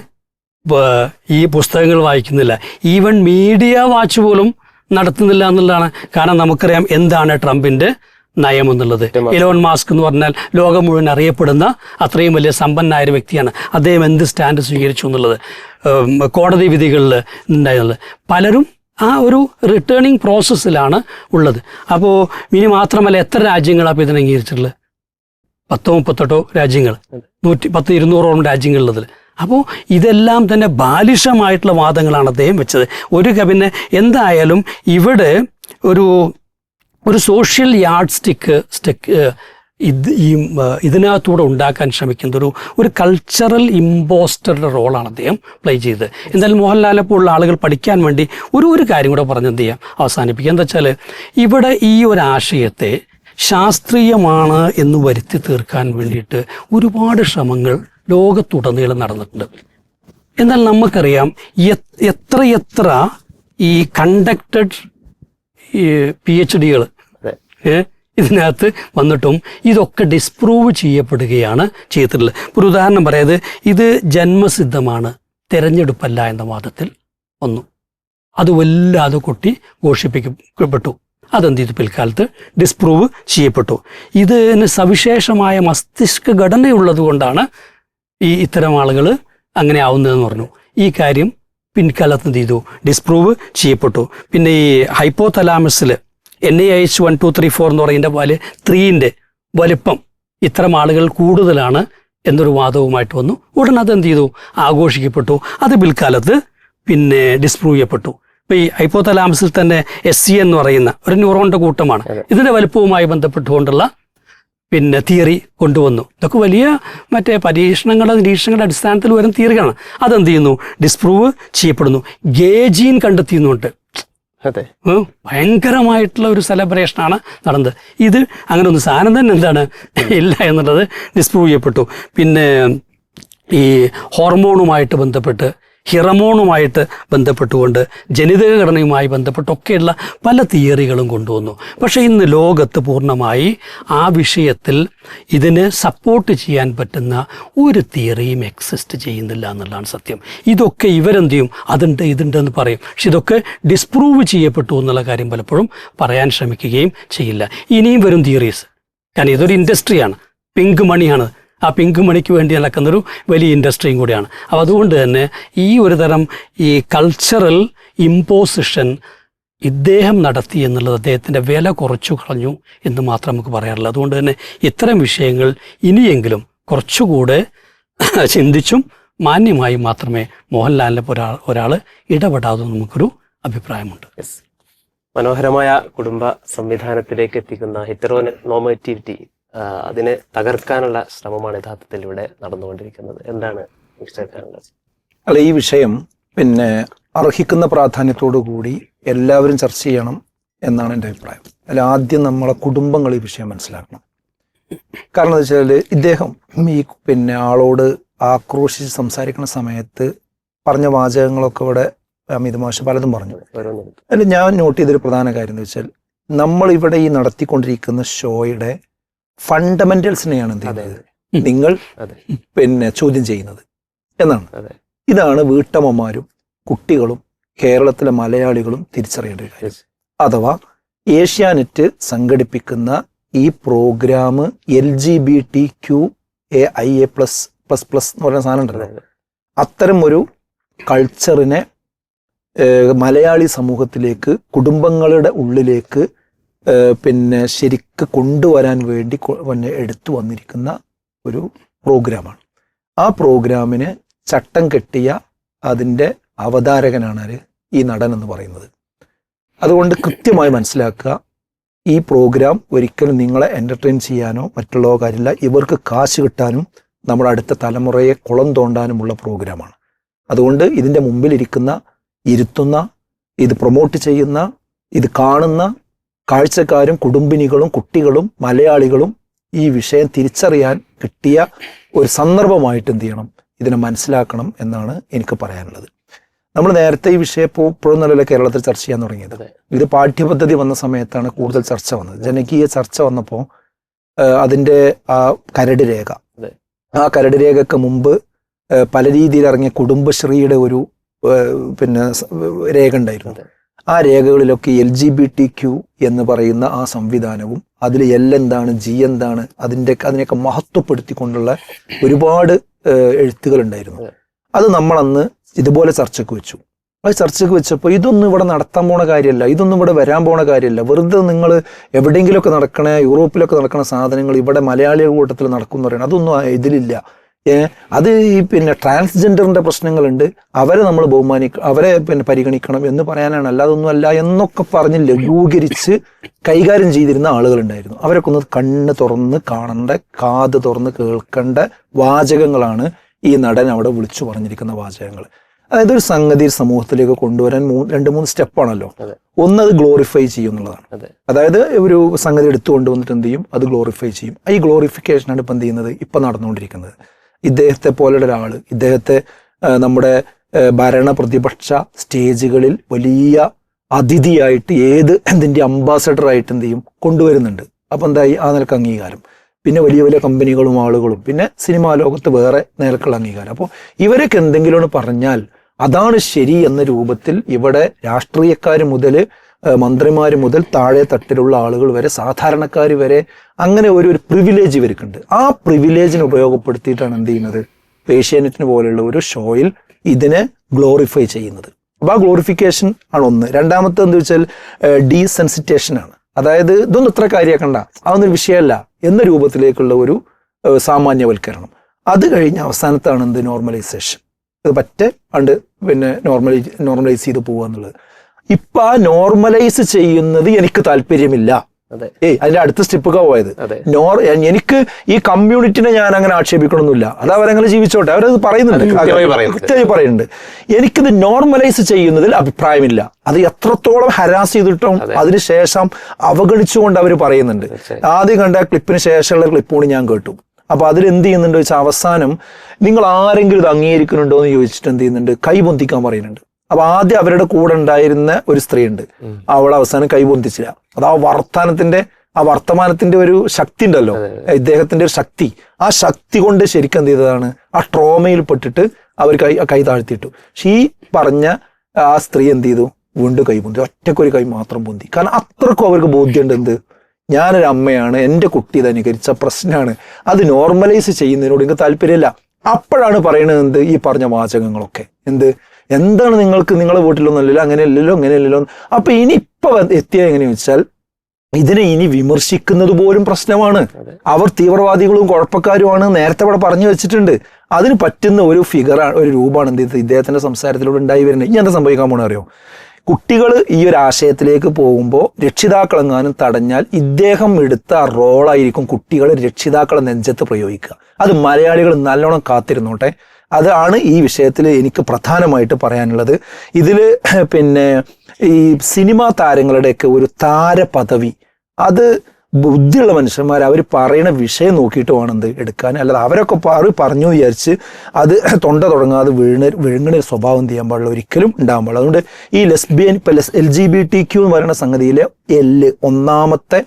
ഈ പുസ്തകങ്ങൾ വായിക്കുന്നില്ല. ഈവൻ മീഡിയ വാച്ച് പോലും നടത്തുന്നില്ല എന്നുള്ളതാണ്. കാരണം നമുക്കറിയാം എന്താണ് ട്രംപിന്റെ നയം എന്നുള്ളത് ഇലോൺ മാസ്ക് എന്ന് പറഞ്ഞാൽ ലോകം മുഴുവൻ അറിയപ്പെടുന്ന അത്രയും വലിയ സമ്പന്നായ ഒരു വ്യക്തിയാണ്. അദ്ദേഹം എന്ത് സ്റ്റാൻഡ് സ്വീകരിച്ചു എന്നുള്ളത്. കോടതി വിധികളിൽ ഉണ്ടായിരുന്നത്. പലരും ആ ഒരു റിട്ടേണിംഗ് പ്രോസസ്സിലാണ് ഉള്ളത്. അപ്പോൾ ഇനി മാത്രമല്ല എത്ര രാജ്യങ്ങളാണ് അപ്പോൾ ഇതിനെ അംഗീകരിച്ചിട്ടുള്ളത്? പത്തോ മുപ്പത്തെട്ടോ രാജ്യങ്ങൾ. നൂറ്റി പത്ത് ഇരുന്നൂറോളം രാജ്യങ്ങളിലതിൽ അപ്പോൾ ഇതെല്ലാം തന്നെ ബാലിഷമായിട്ടുള്ള വാദങ്ങളാണ് അദ്ദേഹം വെച്ചത്. ഒരു പിന്നെ എന്തായാലും ഇവിടെ ഒരു ഒരു സോഷ്യൽ യാർഡ് സ്റ്റിക്ക് സ്റ്റിക്ക് ഇത് ഈ ഇതിനകത്തൂടെ ഉണ്ടാക്കാൻ ശ്രമിക്കുന്ന ഒരു ഒരു കൾച്ചറൽ ഇമ്പോസ്റ്ററുടെ റോളാണ് അദ്ദേഹം പ്ലേ ചെയ്തത്. എന്തായാലും മോഹൻലാലെ പോലുള്ള ആളുകൾ പഠിക്കാൻ വേണ്ടി ഒരു ഒരു കാര്യം കൂടെ പറഞ്ഞ് എന്ത് ചെയ്യാം? അവസാനിപ്പിക്കുക എന്താ വെച്ചാൽ ഇവിടെ ഈ ഒരു ആശയത്തെ ശാസ്ത്രീയമാണ് എന്ന് വരുത്തി തീർക്കാൻ വേണ്ടിയിട്ട് ഒരുപാട് ശ്രമങ്ങൾ ലോകത്തുടനീളം നടന്നിട്ടുണ്ട്. എന്നാൽ നമുക്കറിയാം എത്ര എത്രയെത്ര ഈ കണ്ടക്റ്റഡ് പി എച്ച് ഡികൾ ഇതിനകത്ത് വന്നിട്ടും ഇതൊക്കെ ഡിസ്പ്രൂവ് ചെയ്യപ്പെടുകയാണ് ചെയ്തിട്ടുള്ളത്. ഒരു ഉദാഹരണം പറയാത് ഇത് ജന്മസിദ്ധമാണ് തിരഞ്ഞെടുപ്പല്ല എന്ന വാദത്തിൽ വന്നു. അത് വല്ലാതെ കൊട്ടി ഘോഷിപ്പിക്കപ്പെട്ടു. അതെന്ത് ചെയ്തു? പിൽക്കാലത്ത് ഡിസ്പ്രൂവ് ചെയ്യപ്പെട്ടു. ഇതിന് സവിശേഷമായ മസ്തിഷ്ക ഘടനയുള്ളത് കൊണ്ടാണ് ഈ ഇത്തരം ആളുകൾ അങ്ങനെ ആവുന്നതെന്ന് പറഞ്ഞു. ഈ കാര്യം പിൻകാലത്ത് എന്ത് ചെയ്തു? ഡിസ്പ്രൂവ് ചെയ്യപ്പെട്ടു. പിന്നെ ഈ ഹൈപ്പോ തലാമസിൽ N A H one two three four എന്ന് പറയുന്ന വലിയ ത്രീന്റെ വലിപ്പം ഇത്തരം ആളുകൾ കൂടുതലാണ് എന്നൊരു വാദവുമായിട്ട് വന്നു. ഉടൻ അത് എന്ത് ചെയ്തു? ആഘോഷിക്കപ്പെട്ടു. അത് പിൽക്കാലത്ത് പിന്നെ ഡിസ്പ്രൂവ് ചെയ്യപ്പെട്ടു. ഇപ്പൊ ഈ ഹൈപ്പോതലാമസിൽ തന്നെ എസ് സി എന്ന് പറയുന്ന ഒരു ന്യൂറോണിന്റെ കൂട്ടമാണ്. ഇതിന്റെ വലുപ്പവുമായി ബന്ധപ്പെട്ടുകൊണ്ടുള്ള പിന്നെ തിയറി കൊണ്ടുവന്നു. ഇതൊക്കെ വലിയ മറ്റേ പരീക്ഷണങ്ങളുടെ നിരീക്ഷണങ്ങളുടെ അടിസ്ഥാനത്തിൽ വരുന്ന തിയറികളാണ് അതെന്ത് ചെയ്യുന്നു? ഡിസ്പ്രൂവ് ചെയ്യപ്പെടുന്നു. ഗേജീൻ കണ്ടെത്തിയുന്നുണ്ട്. അതെ. ഭയങ്കരമായിട്ടുള്ള ഒരു സെലിബ്രേഷനാണ് നടന്നത്. ഇത് അങ്ങനെ ഒന്ന് സാധനം തന്നെ എന്താണ്? ഇല്ല എന്നുള്ളത് ഡിസ്പ്രൂവ് ചെയ്യപ്പെട്ടു പിന്നെ ഈ ഹോർമോണുമായിട്ട് ബന്ധപ്പെട്ട് ഹിറമോണുമായിട്ട് ബന്ധപ്പെട്ടുകൊണ്ട് ജനിതക ഘടനയുമായി ബന്ധപ്പെട്ടൊക്കെയുള്ള പല തിയറികളും കൊണ്ടുവന്നു. പക്ഷേ ഇന്ന് ലോകത്ത് പൂർണമായി ആ വിഷയത്തിൽ ഇതിന് സപ്പോർട്ട് ചെയ്യാൻ പറ്റുന്ന ഒരു തിയറിയും എക്സിസ്റ്റ് ചെയ്യുന്നില്ല എന്നുള്ളതാണ് സത്യം. ഇതൊക്കെ ഇവരെന്ത് ചെയ്യും? അതുണ്ട് ഇതുണ്ട് എന്ന് പറയും. പക്ഷെ ഇതൊക്കെ ഡിസ്പ്രൂവ് ചെയ്യപ്പെട്ടു എന്നുള്ള കാര്യം പലപ്പോഴും പറയാൻ ശ്രമിക്കുകയും ചെയ്യില്ല. ഇനിയും വരും തിയറീസ് കാരണം ഇതൊരു ഇൻഡസ്ട്രിയാണ് പിങ്ക് മണിയാണ് ആ പിങ്ക് മണിക്ക് വേണ്ടി നടക്കുന്നൊരു വലിയ ഇൻഡസ്ട്രിയും കൂടിയാണ്. അപ്പോൾ അതുകൊണ്ട് തന്നെ ഈ ഒരു തരം ഈ കൾച്ചറൽ ഇമ്പോസിഷൻ ഇദ്ദേഹം നടത്തി എന്നുള്ളത് അദ്ദേഹത്തിന്റെ വില കുറച്ചു കളഞ്ഞു എന്ന് മാത്രം നമുക്ക് പറയാറുള്ളൂ അതുകൊണ്ട് തന്നെ ഇത്തരം വിഷയങ്ങൾ ഇനിയെങ്കിലും കുറച്ചുകൂടെ ചിന്തിച്ചും മാന്യമായും മാത്രമേ മോഹൻലാലിനെ ഒരാൾ ഒരാൾ ഇടപെടാതെ നമുക്കൊരു അഭിപ്രായമുണ്ട്. മനോഹരമായ കുടുംബ സംവിധാനത്തിലേക്ക് എത്തിക്കുന്ന ഹെറ്ററോ നോമറ്റിവിറ്റി അതിനെ തകർക്കാനുള്ള ശ്രമമാണ് യഥാർത്ഥത്തിൽ ഇവിടെ നടന്നുകൊണ്ടിരിക്കുന്നത്. എന്താണ് അല്ല ഈ വിഷയം പിന്നെ അർഹിക്കുന്ന പ്രാധാന്യത്തോടു കൂടി എല്ലാവരും ചർച്ച ചെയ്യണം എന്നാണ് എന്റെ അഭിപ്രായം. അല്ല ആദ്യം നമ്മളെ കുടുംബങ്ങൾ ഈ വിഷയം മനസ്സിലാക്കണം. കാരണം എന്താ വെച്ചാൽ ഇദ്ദേഹം ഈ പിന്നെ ആളോട് ആക്രോശിച്ച് സംസാരിക്കുന്ന സമയത്ത് പറഞ്ഞ വാചകങ്ങളൊക്കെ ഇവിടെ അമിത് മാഷ് പലതും പറഞ്ഞു. അല്ല അതിൽ ഞാൻ നോട്ട് ചെയ്തൊരു പ്രധാന കാര്യം എന്ന് വെച്ചാൽ നമ്മൾ ഇവിടെ ഈ നടത്തിക്കൊണ്ടിരിക്കുന്ന ഷോയുടെ ഫണ്ടമെന്റൽസിനെയാണ് എന്ത് ചെയ്യുന്നത്? നിങ്ങൾ പിന്നെ ചോദ്യം ചെയ്യുന്നത് എന്നാണ്. ഇതാണ് വീട്ടമ്മമാരും കുട്ടികളും കേരളത്തിലെ മലയാളികളും തിരിച്ചറിയേണ്ട ഒരു കാര്യം അഥവാ ഏഷ്യാനെറ്റ് സംഘടിപ്പിക്കുന്ന ഈ programme L G B T Q A I A plus plus plus എന്ന് പറയുന്ന സാധനം ഉണ്ടല്ലോ. അത്തരം ഒരു കൾച്ചറിനെ മലയാളി സമൂഹത്തിലേക്ക് കുടുംബങ്ങളുടെ ഉള്ളിലേക്ക് പിന്നെ ശരിക്ക് കൊണ്ടുവരാൻ വേണ്ടി പിന്നെ എടുത്തു വന്നിരിക്കുന്ന ഒരു പ്രോഗ്രാമാണ്. ആ പ്രോഗ്രാമിന് ചട്ടം കെട്ടിയ അതിന്റെ അവതാരകനാണ്? ഈ നടൻ എന്ന് പറയുന്നത്. അതുകൊണ്ട് കൃത്യമായി മനസ്സിലാക്കുക ഈ പ്രോഗ്രാം ഒരിക്കലും നിങ്ങളെ എന്റർടൈൻ ചെയ്യാനോ മറ്റുള്ള കാര്യമില്ല. ഇവർക്ക് കാശ് കിട്ടാനും നമ്മുടെ അടുത്ത തലമുറയെ കുളം തോണ്ടാനുമുള്ള പ്രോഗ്രാമാണ്. അതുകൊണ്ട് ഇതിന്റെ മുമ്പിലിരിക്കുന്ന ഇരുത്തുന്ന ഇത് പ്രൊമോട്ട് ചെയ്യുന്ന ഇത് കാണുന്ന കാഴ്ചക്കാരും കുടുംബിനികളും കുട്ടികളും മലയാളികളും ഈ വിഷയം തിരിച്ചറിയാൻ കിട്ടിയ ഒരു സന്ദർഭമായിട്ട് എന്ത് ചെയ്യണം? ഇതിനെ മനസ്സിലാക്കണം എന്നാണ് എനിക്ക് പറയാനുള്ളത്. നമ്മൾ നേരത്തെ ഈ വിഷയം ഇപ്പോൾ ഇപ്പോഴും കേരളത്തിൽ ചർച്ച ചെയ്യാൻ തുടങ്ങിയത്. ഇത് പാഠ്യപദ്ധതി വന്ന സമയത്താണ് കൂടുതൽ ചർച്ച വന്നത്. ജനകീയ ചർച്ച വന്നപ്പോൾ അതിന്റെ ആ കരട് രേഖ. ആ കരട് രേഖക്ക് മുമ്പ് പല രീതിയിൽ ഇറങ്ങിയ കുടുംബശ്രീയുടെ ഒരു പിന്നെ രേഖ ഉണ്ടായിരുന്നു. ആ രേഖകളിലൊക്കെ L G B T Q എന്ന് പറയുന്ന ആ സംവിധാനവും അതിൽ എൽ എന്താണ് ജി എന്താണ് അതിന്റെ അതിനെയൊക്കെ മഹത്വപ്പെടുത്തിക്കൊണ്ടുള്ള ഒരുപാട് എഴുത്തുകൾ ഉണ്ടായിരുന്നു അത്. നമ്മളന്ന് ഇതുപോലെ ചർച്ചയ്ക്ക് വെച്ചു. അത് ചർച്ചയ്ക്ക് വെച്ചപ്പോൾ ഇതൊന്നും ഇവിടെ നടത്താൻ പോണ കാര്യമല്ല ഇതൊന്നും ഇവിടെ വരാൻ പോണ കാര്യമല്ല. വെറുതെ നിങ്ങൾ എവിടെയെങ്കിലുമൊക്കെ നടക്കണ യൂറോപ്പിലൊക്കെ നടക്കുന്ന സാധനങ്ങൾ ഇവിടെ മലയാളികളുടെ കൂട്ടത്തിൽ നടക്കും എന്ന് പറയുന്നത് അതൊന്നും ഇതിലില്ല. അത് ഈ പിന്നെ ട്രാൻസ്ജെൻഡറിന്റെ പ്രശ്നങ്ങളുണ്ട്. അവരെ നമ്മൾ ബഹുമാനിക്ക അവരെ പിന്നെ പരിഗണിക്കണം എന്ന് പറയാനാണ്. അല്ലാതെ ഒന്നും അല്ല എന്നൊക്കെ പറഞ്ഞ് ലഘൂകരിച്ച് കൈകാര്യം ചെയ്തിരുന്ന ആളുകളുണ്ടായിരുന്നു. അവരൊക്കെ ഒന്ന് കണ്ണ് തുറന്ന് കാണേണ്ട കാത് തുറന്ന് കേൾക്കേണ്ട വാചകങ്ങളാണ് ഈ നടൻ അവിടെ വിളിച്ചു പറഞ്ഞിരിക്കുന്ന വാചകങ്ങൾ. അതായത് ഒരു സംഗതി സമൂഹത്തിലേക്ക് കൊണ്ടുവരാൻ മൂന്ന് രണ്ട് മൂന്ന് സ്റ്റെപ്പാണല്ലോ. ഒന്ന് അത് ഗ്ലോറിഫൈ ചെയ്യും എന്നുള്ളതാണ് അതായത് ഒരു സംഗതി എടുത്തു കൊണ്ടുവന്നിട്ട് എന്ത് ചെയ്യും? അത് ഗ്ലോറിഫൈ ചെയ്യും. ഈ ഗ്ലോറിഫിക്കേഷനാണ് ഇപ്പം എന്ത് ചെയ്യുന്നത്? ഇപ്പം നടന്നുകൊണ്ടിരിക്കുന്നത്. ഇദ്ദേഹത്തെ പോലുള്ള ഒരാൾ. ഇദ്ദേഹത്തെ നമ്മുടെ ഭരണ പ്രതിപക്ഷ സ്റ്റേജുകളിൽ വലിയ അതിഥിയായിട്ട് ഏത് എന്തിന്റെ അംബാസഡർ ആയിട്ട് എന്ത് ചെയ്യും? കൊണ്ടുവരുന്നുണ്ട്. അപ്പം എന്തായി? ആ നിലയ്ക്ക് അംഗീകാരം. പിന്നെ വലിയ വലിയ കമ്പനികളും ആളുകളും. പിന്നെ സിനിമാ ലോകത്ത് വേറെ നിലക്കുള്ള അംഗീകാരം. അപ്പോൾ ഇവരൊക്കെ എന്തെങ്കിലും പറഞ്ഞാൽ അതാണ് ശരി എന്ന രൂപത്തിൽ ഇവിടെ രാഷ്ട്രീയക്കാർ മുതൽ മന്ത്രിമാർ മുതൽ താഴെ തട്ടിലുള്ള ആളുകൾ വരെ സാധാരണക്കാർ വരെ അങ്ങനെ ഒരു ഒരു പ്രിവിലേജ് ഇവർക്കുണ്ട്. ആ പ്രിവിലേജിനെ ഉപയോഗപ്പെടുത്തിയിട്ടാണ് എന്ത് ചെയ്യുന്നത്? ഏഷ്യാനെറ്റിന് പോലെയുള്ള ഒരു ഷോയിൽ ഇതിനെ ഗ്ലോറിഫൈ ചെയ്യുന്നത്. അപ്പോൾ ആ ഗ്ലോറിഫിക്കേഷൻ ആണ് ഒന്ന്. രണ്ടാമത്തെ എന്ന് വെച്ചാൽ ഡീസെൻസിറ്റേഷൻ ആണ്. അതായത് ഇതൊന്നും ഇത്ര കാര്യമാക്കണ്ട അതൊന്നൊരു വിഷയമല്ല എന്ന രൂപത്തിലേക്കുള്ള ഒരു സാമാന്യവൽക്കരണം. അത് കഴിഞ്ഞ് അവസാനത്താണ് എന്ത്? നോർമലൈസേഷൻ ഇത് പറ്റേ? പണ്ട് പിന്നെ നോർമലൈ നോർമലൈസ് ചെയ്ത് പോകുക എന്നുള്ളത് ഇപ്പൊ ആ നോർമലൈസ് ചെയ്യുന്നത് എനിക്ക് താല്പര്യമില്ല. ഏയ് അതിന്റെ അടുത്ത സ്റ്റെപ്പൊക്കെ പോയത്. നോർ എനിക്ക് ഈ കമ്മ്യൂണിറ്റിനെ ഞാൻ അങ്ങനെ ആക്ഷേപിക്കണമെന്നില്ല അത് അവരങ്ങനെ ജീവിച്ചോട്ടെ. അവരത് പറയുന്നുണ്ട്. കൃത്യമായി പറയുന്നുണ്ട്. എനിക്കിത് നോർമലൈസ് ചെയ്യുന്നതിൽ അഭിപ്രായമില്ല. അത് എത്രത്തോളം ഹരാസ് ചെയ്തിട്ടും അതിനുശേഷം അവഗണിച്ചുകൊണ്ട് അവർ പറയുന്നുണ്ട്. ആദ്യം കണ്ട ക്ലിപ്പിന് ശേഷമുള്ള ക്ലിപ്പ് കൂടി ഞാൻ കേട്ടു. അപ്പൊ അതിൽ എന്ത് ചെയ്യുന്നുണ്ട് വെച്ചാൽ അവസാനം നിങ്ങൾ ആരെങ്കിലും ഇത് അംഗീകരിക്കുന്നുണ്ടോ എന്ന് ചോദിച്ചിട്ട് എന്ത് ചെയ്യുന്നുണ്ട്? കൈ പൊന്തിക്കാൻ പറയുന്നുണ്ട്. അപ്പൊ ആദ്യം അവരുടെ കൂടെ ഉണ്ടായിരുന്ന ഒരു സ്ത്രീ ഉണ്ട് അവൾ അവസാനം കൈപൊന്തിച്ചില്ല അത് ആ വർത്താനത്തിന്റെ ആ വർത്തമാനത്തിന്റെ ഒരു ശക്തി ഉണ്ടല്ലോ. ഇദ്ദേഹത്തിന്റെ ഒരു ശക്തി. ആ ശക്തി കൊണ്ട് ശരിക്കും എന്ത് ചെയ്തതാണ്? ആ ട്രോമയിൽ പെട്ടിട്ട് അവർ കൈ കൈ താഴ്ത്തിയിട്ടു. പക്ഷെ ഈ പറഞ്ഞ ആ സ്ത്രീ എന്ത് ചെയ്തു? വീണ്ടും കൈ പൊന്തി ഒറ്റക്കൊരു കൈ മാത്രം പൊന്തി. കാരണം അത്രക്കും അവർക്ക് ബോധ്യമുണ്ട് എന്ത്? ഞാനൊരു അമ്മയാണ്. എന്റെ കുട്ടി ഇത് അനുകരിച്ച പ്രശ്നമാണ് അത് നോർമലൈസ് ചെയ്യുന്നതിനോട് എനിക്ക് താല്പര്യമില്ല. അപ്പോഴാണ് പറയുന്നത് എന്ത്? ഈ പറഞ്ഞ വാചകങ്ങളൊക്കെ. എന്ത്? എന്താണ് നിങ്ങൾക്ക് നിങ്ങളെ വീട്ടിലൊന്നും അങ്ങനെയല്ലല്ലോ അങ്ങനെ അല്ലല്ലോ അങ്ങനെ അല്ലല്ലോ അപ്പൊ ഇനി ഇപ്പൊ എത്തിയ എങ്ങനെയാണെന്ന് വെച്ചാൽ ഇതിനെ ഇനി വിമർശിക്കുന്നത് പോലും പ്രശ്നമാണ്. അവർ തീവ്രവാദികളും കുഴപ്പക്കാരുമാണ് നേരത്തെ ഇവിടെ പറഞ്ഞു വെച്ചിട്ടുണ്ട്. അതിന് പറ്റുന്ന ഒരു ഫിഗറാണ് ഒരു രൂപമാണ് എന്ത് ചെയ്തത്? ഇദ്ദേഹത്തിന്റെ സംസാരത്തിലൂടെ ഉണ്ടായി വരുന്നത്. ഇനി എന്താ സംഭവിക്കാൻ പോണ അറിയോ? കുട്ടികൾ ഈ ഒരു ആശയത്തിലേക്ക് പോകുമ്പോൾ രക്ഷിതാക്കളെങ്ങാനും തടഞ്ഞാൽ ഇദ്ദേഹം എടുത്ത റോളായിരിക്കും കുട്ടികളെ രക്ഷിതാക്കളെ നെഞ്ചത്ത് പ്രയോഗിക്കുക. അത് മലയാളികൾ നല്ലോണം കാത്തിരുന്നോട്ടെ. അതാണ് ഈ വിഷയത്തിൽ എനിക്ക് പ്രധാനമായിട്ട് പറയാനുള്ളത്. ഇതിൽ <clears throat> പിന്നെ ഈ സിനിമാ താരങ്ങളുടെയൊക്കെ ഒരു താരപദവി അത് ബുദ്ധിയുള്ള മനുഷ്യന്മാർ അവർ പറയുന്ന വിഷയം നോക്കിയിട്ട് വേണം എന്ത് എടുക്കാൻ. അല്ലാതെ അവരൊക്കെ പറ പറഞ്ഞു വിചാരിച്ച് അത് <clears throat> തൊണ്ട തുടങ്ങാതെ വീണ് വിഴുങ്ങണ ഒരു സ്വഭാവം എന്ത് ചെയ്യാൻ പാടില്ല ഒരിക്കലും ഉണ്ടാകാൻ പാടില്ല. അതുകൊണ്ട് ഈ ലെസ്ബിയൻ ഇപ്പം L G B T Q എന്ന് പറയുന്ന സംഗതിയിലെ എല്ല് ഒന്നാമത്തെ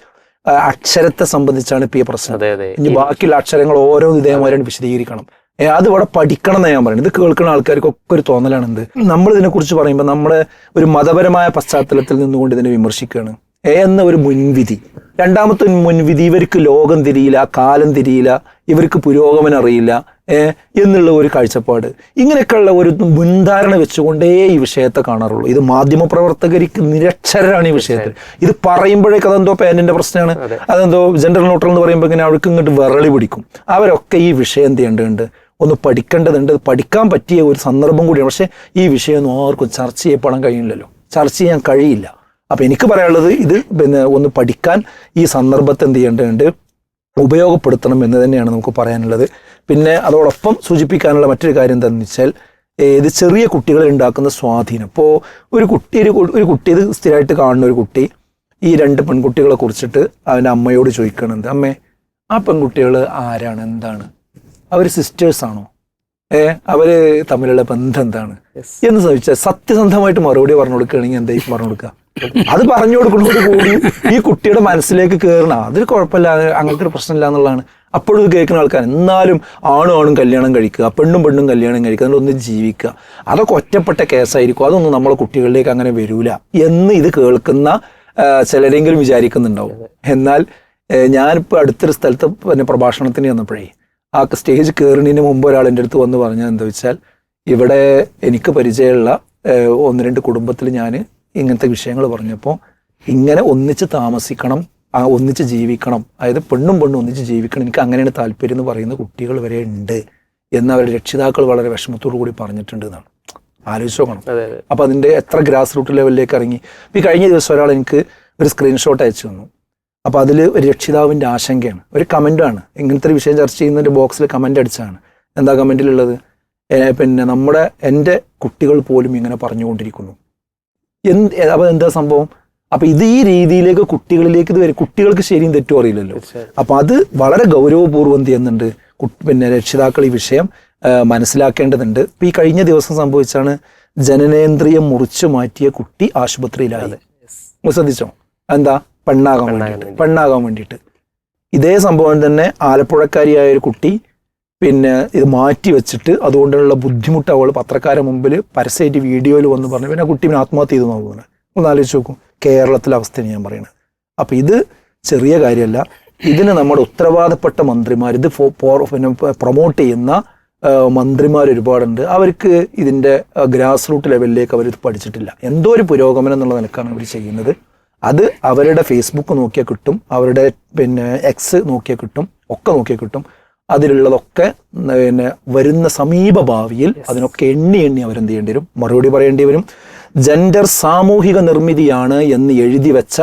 അക്ഷരത്തെ സംബന്ധിച്ചാണ് ഇപ്പം ഈ പ്രശ്നം. ഇനി ബാക്കിയുള്ള അക്ഷരങ്ങൾ ഓരോ ഇതേമാതിരി വിശദീകരിക്കണം. അത് ഇവിടെ പഠിക്കണം എന്ന് ഞാൻ പറയുന്നത്. ഇത് കേൾക്കുന്ന ആൾക്കാർക്കൊക്കെ ഒരു തോന്നലാണ് എന്ത് നമ്മൾ ഇതിനെ കുറിച്ച് പറയുമ്പോൾ നമ്മുടെ ഒരു മതപരമായ പശ്ചാത്തലത്തിൽ നിന്നുകൊണ്ട് ഇതിനെ വിമർശിക്കുകയാണ്. ഏ, എന്ന ഒരു മുൻവിധി. രണ്ടാമത്തെ മുൻവിധി ഇവർക്ക് ലോകം തിരിയില്ല കാലം തിരിയില്ല ഇവർക്ക് പുരോഗമനം അറിയില്ല ഏ, എന്നുള്ള ഒരു കാഴ്ചപ്പാട്. ഇങ്ങനെയൊക്കെയുള്ള ഒരു മുൻധാരണ വെച്ചുകൊണ്ടേ ഈ വിഷയത്തെ കാണാറുള്ളൂ. ഇത് മാധ്യമപ്രവർത്തകർക്ക് നിരക്ഷരാണ് ഈ വിഷയത്തിൽ. ഇത് പറയുമ്പോഴേക്ക് അതെന്തോ പേനിന്റെ പ്രശ്നമാണ്. അതെന്തോ ജെൻഡർ ന്യൂട്രൽ എന്ന് പറയുമ്പോൾ ഇങ്ങനെ അവർക്ക് ഇങ്ങോട്ട് വിറളി പിടിക്കും. അവരൊക്കെ ഈ വിഷയം ചെയ്യേണ്ടതുണ്ട്? ഒന്ന് പഠിക്കേണ്ടതുണ്ട്. പഠിക്കാൻ പറ്റിയ ഒരു സന്ദർഭം കൂടിയാണ്. പക്ഷേ ഈ വിഷയമൊന്നും ആർക്കും ചർച്ച ചെയ്യപ്പെടാൻ കഴിയില്ലല്ലോ. ചർച്ച ചെയ്യാൻ കഴിയില്ല. അപ്പോൾ എനിക്ക് പറയാനുള്ളത് ഇത് പിന്നെ ഒന്ന് പഠിക്കാൻ ഈ സന്ദർഭത്തെ എന്ത് ചെയ്യേണ്ടതുണ്ട്. ഉപയോഗപ്പെടുത്തണം എന്ന് തന്നെയാണ് നമുക്ക് പറയാനുള്ളത്. പിന്നെ അതോടൊപ്പം സൂചിപ്പിക്കാനുള്ള മറ്റൊരു കാര്യം എന്താണെന്ന് വെച്ചാൽ ഇത് ചെറിയ കുട്ടികളെ ഉണ്ടാക്കുന്ന സ്വാധീനം. ഇപ്പോൾ ഒരു കുട്ടി ഒരു ഒരു കുട്ടി ഇത് സ്ഥിരമായിട്ട് കാണുന്ന ഒരു കുട്ടി ഈ രണ്ട് പെൺകുട്ടികളെ കുറിച്ചിട്ട് അവന്റെ അമ്മയോട് ചോദിക്കണത് അമ്മേ ആ പെൺകുട്ടികൾ ആരാണ്? എന്താണ്? അവർ സിസ്റ്റേഴ്സ് ആണോ? ഏ അവർ തമ്മിലുള്ള ബന്ധം എന്താണ്? എന്ന് ചോദിച്ചാൽ സത്യസന്ധമായിട്ട് മറുപടി പറഞ്ഞു കൊടുക്കുകയാണെങ്കിൽ എന്തായിരിക്കും പറഞ്ഞു കൊടുക്കുക? അത് പറഞ്ഞു കൊടുക്കുന്നതോട് കൂടി ഈ കുട്ടിയുടെ മനസ്സിലേക്ക് കയറണം അതൊരു കുഴപ്പമില്ല അങ്ങനത്തെ ഒരു പ്രശ്നമില്ല എന്നുള്ളതാണ്. അപ്പോഴും ഇത് കേൾക്കുന്ന ആൾക്കാർ എന്നാലും ആണും ആണും കല്യാണം കഴിക്കുക പെണ്ണും പെണ്ണും കല്യാണം കഴിക്കുക അതിലൊന്ന് ജീവിക്കുക. അതൊക്കെ ഒറ്റപ്പെട്ട കേസായിരിക്കും. അതൊന്നും നമ്മളെ കുട്ടികളിലേക്ക് അങ്ങനെ വരൂല എന്ന് ഇത് കേൾക്കുന്ന ചിലരെങ്കിലും വിചാരിക്കുന്നുണ്ടാവും. എന്നാൽ ഞാനിപ്പോൾ അടുത്തൊരു സ്ഥലത്ത് പിന്നെ പ്രഭാഷണത്തിന് ചെന്നപ്പോഴേ ആ സ്റ്റേജ് കയറുന്നതിന് മുമ്പ് ഒരാൾ എന്റെ അടുത്ത് വന്ന് പറഞ്ഞത് എന്താ വെച്ചാൽ ഇവിടെ എനിക്ക് പരിചയമുള്ള ഒന്ന് രണ്ട് കുടുംബത്തിൽ ഞാൻ ഇങ്ങനത്തെ വിഷയങ്ങൾ പറഞ്ഞപ്പോൾ ഇങ്ങനെ ഒന്നിച്ച് താമസിക്കണം ആ ഒന്നിച്ച് ജീവിക്കണം അതായത് പെണ്ണും പെണ്ണും ഒന്നിച്ച് ജീവിക്കണം എനിക്ക് അങ്ങനെയാണ് താല്പര്യം എന്ന് പറയുന്ന കുട്ടികൾ വരെ ഉണ്ട് എന്ന് അവരുടെ രക്ഷിതാക്കൾ വളരെ വിഷമത്തോടു കൂടി പറഞ്ഞിട്ടുണ്ട് എന്നാണ്. ആലോചിച്ച് നോക്കണം. അപ്പം അതിന്റെ എത്ര ഗ്രാസ് റൂട്ട് ലെവലിലേക്ക് ഇറങ്ങി. ഈ കഴിഞ്ഞ ദിവസം ഒരാൾ എനിക്ക് ഒരു സ്ക്രീൻഷോട്ട് അയച്ചു തന്നു. അപ്പോൾ അതിൽ ഒരു രക്ഷിതാവിന്റെ ആശങ്കയാണ്. ഒരു കമന്റാണ് ഇങ്ങനത്തെ ഒരു വിഷയം ചർച്ച ചെയ്യുന്നതിന്റെ ബോക്സിൽ കമന്റ് അടിച്ചാണ് എന്താ കമന്റിലുള്ളത് പിന്നെ നമ്മുടെ എന്റെ കുട്ടികൾ പോലും ഇങ്ങനെ പറഞ്ഞുകൊണ്ടിരിക്കുന്നു. എന്ത് അപ്പോൾ എന്താ സംഭവം? അപ്പോൾ ഇത് ഈ രീതിയിലേക്ക് കുട്ടികളിലേക്ക് ഇത് വരും കുട്ടികൾക്ക് ശരിയും തെറ്റും അറിയില്ലല്ലോ. അപ്പം അപ്പോൾ അത് വളരെ ഗൗരവപൂർവം ചെയ്യുന്നുണ്ട്? പിന്നെ രക്ഷിതാക്കൾ ഈ വിഷയം മനസ്സിലാക്കേണ്ടതുണ്ട്. ഇപ്പം ഈ കഴിഞ്ഞ ദിവസം സംഭവിച്ചാണ് ജനനേന്ദ്രിയം മുറിച്ചു മാറ്റിയ കുട്ടി ആശുപത്രിയിലായത് ശ്രദ്ധിച്ചോ? എന്താ? പെണ്ണാകാൻ വേണ്ടിയിട്ട് പെണ്ണാകാൻ വേണ്ടിയിട്ട്. ഇതേ സംഭവം തന്നെ ആലപ്പുഴക്കാരിയായ ഒരു കുട്ടി പിന്നെ ഇത് മാറ്റി വെച്ചിട്ട് അതുകൊണ്ടുള്ള ബുദ്ധിമുട്ട് അവൾ പത്രക്കാരെ മുമ്പിൽ പരസ്യമായിട്ട് വീഡിയോയിൽ വന്ന് പറഞ്ഞു. പിന്നെ ആ കുട്ടി പിന്നെ ആത്മഹത്യ ചെയ്തു നോക്കുന്നത് ഒന്ന് ആലോചിച്ച് നോക്കും കേരളത്തിലെ അവസ്ഥയാണ് ഞാൻ പറയുന്നത് അപ്പം ഇത് ചെറിയ കാര്യമല്ല. ഇതിന് നമ്മുടെ ഉത്തരവാദപ്പെട്ട മന്ത്രിമാർ ഇത് പിന്നെ പ്രൊമോട്ട് ചെയ്യുന്ന മന്ത്രിമാർ ഒരുപാടുണ്ട്. അവർക്ക് ഇതിന്റെ ഗ്രാസ് റൂട്ട് ലെവലിലേക്ക് അവർ ഇത് പഠിച്ചിട്ടില്ല. എന്തോ ഒരു പുരോഗമനം എന്നുള്ള നിലക്കാണ് അവർ ചെയ്യുന്നത്. അത് അവരുടെ ഫേസ്ബുക്ക് നോക്കിയാൽ കിട്ടും അവരുടെ പിന്നെ എക്സ് നോക്കിയാൽ കിട്ടും ഒക്കെ നോക്കിയാൽ കിട്ടും. അതിലുള്ളതൊക്കെ പിന്നെ വരുന്ന സമീപ ഭാവിയിൽ അതിനൊക്കെ എണ്ണി എണ്ണി അവരെന്ത് ചെയ്യേണ്ടി വരും? മറുപടി പറയേണ്ടി വരും. ജെൻഡർ സാമൂഹിക നിർമ്മിതിയാണ് എന്ന് എഴുതി വെച്ച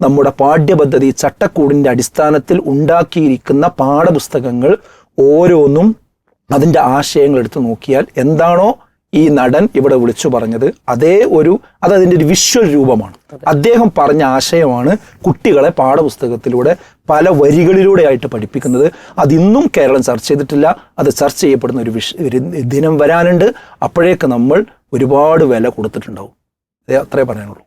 നമ്മുടെ പാഠ്യപദ്ധതി ചട്ടക്കൂടിന്റെ അടിസ്ഥാനത്തിൽ ഉണ്ടാക്കിയിരിക്കുന്ന പാഠപുസ്തകങ്ങൾ ഓരോന്നും അതിന്റെ ആശയങ്ങൾ എടുത്ത് നോക്കിയാൽ എന്താണോ ഈ നടൻ ഇവിടെ വിളിച്ചു പറഞ്ഞത് അതേ ഒരു അത് അതിന്റെ ഒരു വിഷ്വൽ രൂപമാണ്. അദ്ദേഹം പറഞ്ഞ ആശയമാണ് കുട്ടികളെ പാഠപുസ്തകത്തിലൂടെ പല വരികളിലൂടെ ആയിട്ട് പഠിപ്പിക്കുന്നത്. അതിന്നും കേരളം ചർച്ച ചെയ്തിട്ടില്ല. അത് ചർച്ച ചെയ്യപ്പെടുന്ന ഒരു വിഷ ഒരു ദിനം വരാനുണ്ട്. അപ്പോഴേക്ക് നമ്മൾ ഒരുപാട് വില കൊടുത്തിട്ടുണ്ടാവും. അത്രേ പറയാനുള്ളൂ.